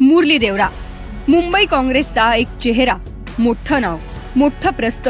मुरली देवरा. मुंबई काँग्रेसचा एक चेहरा. मोठं नाव. मोठं प्रस्त.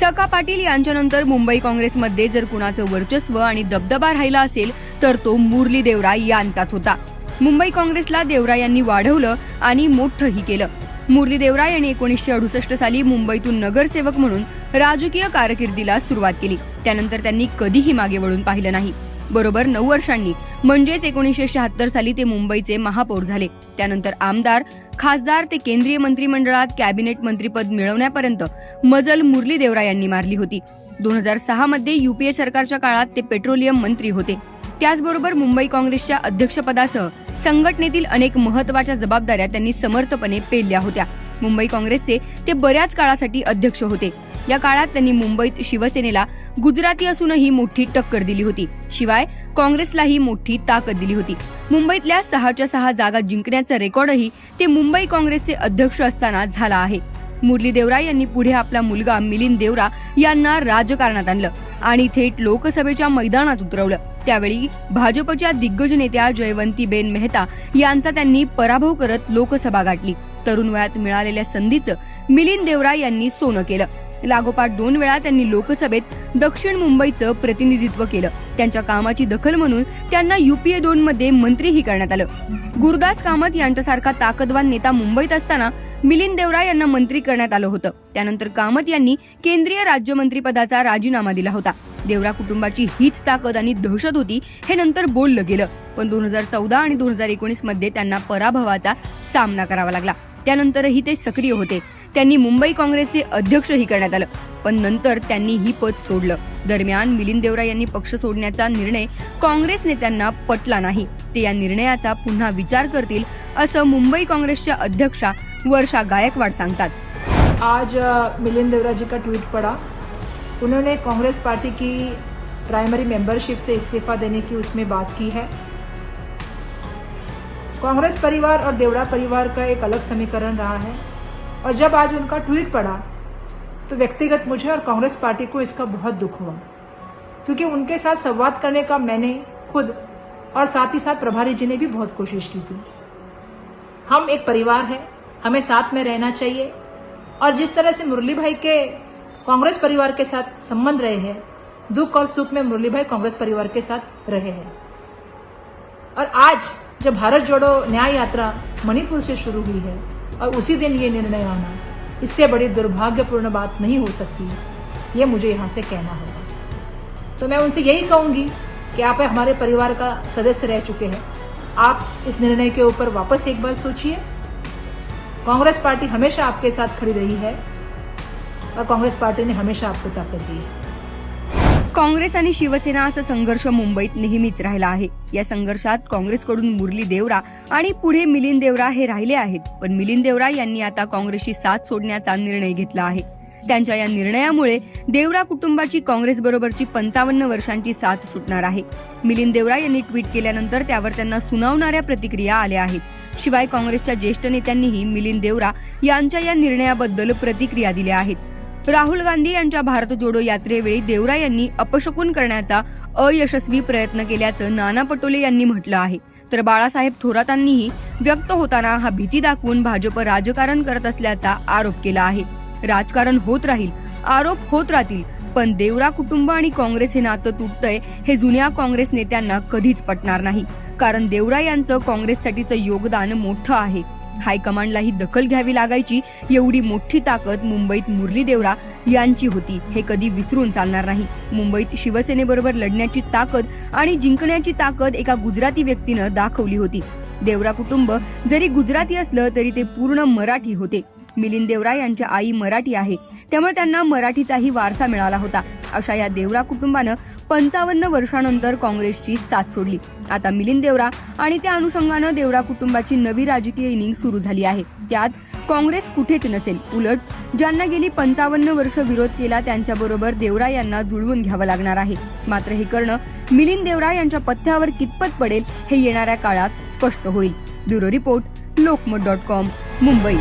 सका पाटील यांच्यानंतर मुंबई काँग्रेसमध्ये जर कुणाचं वर्चस्व आणि दबदबा राहिला असेल तर तो मुरली देवरा यांचाच होता. मुंबई काँग्रेसला देवरा यांनी वाढवलं आणि मोठंही केलं. मुरली देवरा यांनी एकोणीसशे अडुसष्ट साली मुंबईतून नगरसेवक म्हणून राजकीय कारकिर्दीला सुरुवात केली. त्यानंतर त्यांनी कधीही मागे वळून पाहिलं नाही. बरोबर नऊ वर्षांनी. म्हणजेच एकोणीसशे शहात्तर साली ते मुंबईचे महापौर झाले. त्यानंतर आमदार खासदार ते केंद्रीय मंत्रिमंडळात कॅबिनेट मंत्रीपद मिळवण्यापर्यंत मजल मुरली देवरा यांनी मारली होती. दोन हजार सहा मध्ये युपीए सरकारच्या काळात ते पेट्रोलियम मंत्री होते. त्याचबरोबर मुंबई काँग्रेसच्या अध्यक्षपदासह संघटनेतील अनेक महत्त्वाच्या जबाबदाऱ्या त्यांनी समर्थपणे पेलल्या होत्या. मुंबई काँग्रेसचे ते बऱ्याच काळासाठी अध्यक्ष होते. या काळात त्यांनी मुंबईत शिवसेनेला गुजराती असूनही मोठी टक्कर दिली होती. शिवाय काँग्रेसलाही मोठी ताकद दिली होती. मुंबईतल्या सहाच्या सहा जागा जिंकण्याचा रेकॉर्डही ते मुंबई काँग्रेसचे अध्यक्ष असताना झाला आहे. मुरली देवरा यांनी पुढे आपला मुलगा मिलिंद देवरा यांना राजकारणात आणलं आणि थेट लोकसभेच्या मैदानात उतरवलं. त्यावेळी भाजपच्या दिग्गज नेत्या जयवंतीबेन मेहता यांचा त्यांनी पराभव करत लोकसभा गाठली. तरुण वयात मिळालेल्या संधीचं मिलिंद देवरा यांनी सोनं केलं. लागोपाठ दोन वेळा त्यांनी लोकसभेत दक्षिण मुंबईचं प्रतिनिधित्व केलं. त्यांच्या कामाची दखल म्हणून त्यांना युपीए दोन मध्ये मंत्रीही करण्यात आलं. गुरुदास कामत यांच्यासारखा ताकदवान नेता मुंबईत असताना मिलिंद देवरा यांना मंत्री करण्यात आलं होतं. त्यानंतर कामत यांनी केंद्रीय राज्यमंत्रीपदाचा राजीनामा दिला होता. देवरा कुटुंबाची हीच ताकद आणि दहशत होती हे नंतर बोललं गेलं. पण दोन हजार चौदा आणि दोन हजार एकोणीसमध्ये त्यांना पराभवाचा सामना करावा लागला. त्यानंतरही ते सक्रिय होते. त्यांनी मुंबई काँग्रेसचे अध्यक्षही करण्यात आलं. पण नंतर त्यांनी ही पद सोडलं. दरम्यान मिलिंद देवरा यांनी पक्ष सोडण्याचा निर्णय काँग्रेस नेत्यांना पटला नाही. ते या निर्णयाचा पुन्हा विचार करतील असं मुंबई काँग्रेसच्या अध्यक्षा वर्षा गायकवाड सांगतात. आज मिलिंद देवरा जी का ट्वीट पड़ा. उन्होंने कांग्रेस पार्टी की प्राइमरी मेंबरशिप से इस्तीफा देने की उसमें बात की है. कांग्रेस परिवार और देवड़ा परिवार का एक अलग समीकरण रहा है. और जब आज उनका ट्वीट पड़ा तो व्यक्तिगत मुझे और कांग्रेस पार्टी को इसका बहुत दुख हुआ। क्योंकि उनके साथ संवाद करने का मैंने खुद और साथ ही साथ प्रभारी जी ने भी बहुत कोशिश की थी। हम एक परिवार है, हमें साथ में रहना चाहिए। और जिस तरह से मुरली भाई के कांग्रेस परिवार के साथ संबंध रहे हैं, दुख और सुख में मुरली भाई कांग्रेस परिवार के साथ रहे हैं। और आज जब भारत जोड़ो न्याय यात्रा मणिपुर से शुरू हुई है और उसी दिन ये निर्णय आना इससे बड़ी दुर्भाग्यपूर्ण बात नहीं हो सकती। ये मुझे यहाँ से कहना होगा। तो मैं उनसे यही कहूँगी कि आप हमारे परिवार का सदस्य रह चुके हैं। आप इस निर्णय के ऊपर वापस एक बार सोचिए। कांग्रेस पार्टी हमेशा आपके साथ खड़ी रही है और कांग्रेस पार्टी ने हमेशा आपको ताकत दी है। काँग्रेस आणि शिवसेना असा संघर्ष मुंबईत नेहमीच राहिला आहे. या संघर्षात काँग्रेसकडून मुरली देवरा आणि पुढे मिलिंद देवरा हे राहिले आहेत. पण मिलिंद देवरा यांनी आता काँग्रेसची साथ सोडण्याचा निर्णय घेतला आहे. त्यांच्या या निर्णयामुळे देवरा कुटुंबाची काँग्रेस बरोबरची पंचावन्न वर्षांची साथ सुटणार आहे. मिलिंद देवरा यांनी ट्विट केल्यानंतर त्यावर त्यांना सुनावणाऱ्या प्रतिक्रिया आल्या आहेत. शिवाय काँग्रेसच्या ज्येष्ठ नेत्यांनीही मिलिंद देवरा यांच्या या निर्णयाबद्दल प्रतिक्रिया दिल्या आहेत. राहुल गांधी यांच्या भारत जोडो यात्रेवेळी देवरा यांनी अपशकून करण्याचा अयशस्वी प्रयत्न केल्याचं नाना पटोले यांनी म्हटलं आहे. तर बाळासाहेब थोरातांनीही व्यक्त होताना हा भीती दाखवून भाजप राजकारण करत असल्याचा आरोप केला आहे. राजकारण होत राहील आरोप होत राहतील पण देवरा कुटुंब आणि काँग्रेस हे नातं तुटतंय हे जुन्या काँग्रेस नेत्यांना कधीच पटणार नाही. कारण देवरा यांचं काँग्रेससाठीचं योगदान मोठं आहे. हायकमांडलाही दखल घ्यावी लागायची एवढी मोठी ताकद मुंबईत मुरली देवरा यांची होती. हे कधी विसरून चालणार नाही. मुंबईत शिवसेनेबरोबर लढण्याची ताकद आणि जिंकण्याची ताकद एका गुजराती व्यक्तीनं दाखवली होती. देवरा कुटुंब जरी गुजराती असलं तरी ते पूर्ण मराठी होते. मिलिंद देवरा यांच्या आई मराठी आहे. त्यामुळे त्यांना मराठीचाही वारसा मिळाला होता. अशा या देवरा कुटुंबानं पंचावन्न वर्षानंतर काँग्रेसची साथ सोडली. आता मिलिंद देवरा आणि त्या अनुषंगानं देवरा कुटुंबाची नवी राजकीय इनिंग सुरू झाली आहे. त्यात काँग्रेस कुठेच नसेल. उलट ज्यांना गेली पंचावन्न वर्ष विरोध केला त्यांच्याबरोबर देवरा यांना जुळवून घ्यावं लागणार आहे. मात्र हे करणं मिलिंद देवरा यांच्या पथ्यावर कितपत पडेल हे येणाऱ्या काळात स्पष्ट होईल. Bureau report Lokmat dot com Mumbai.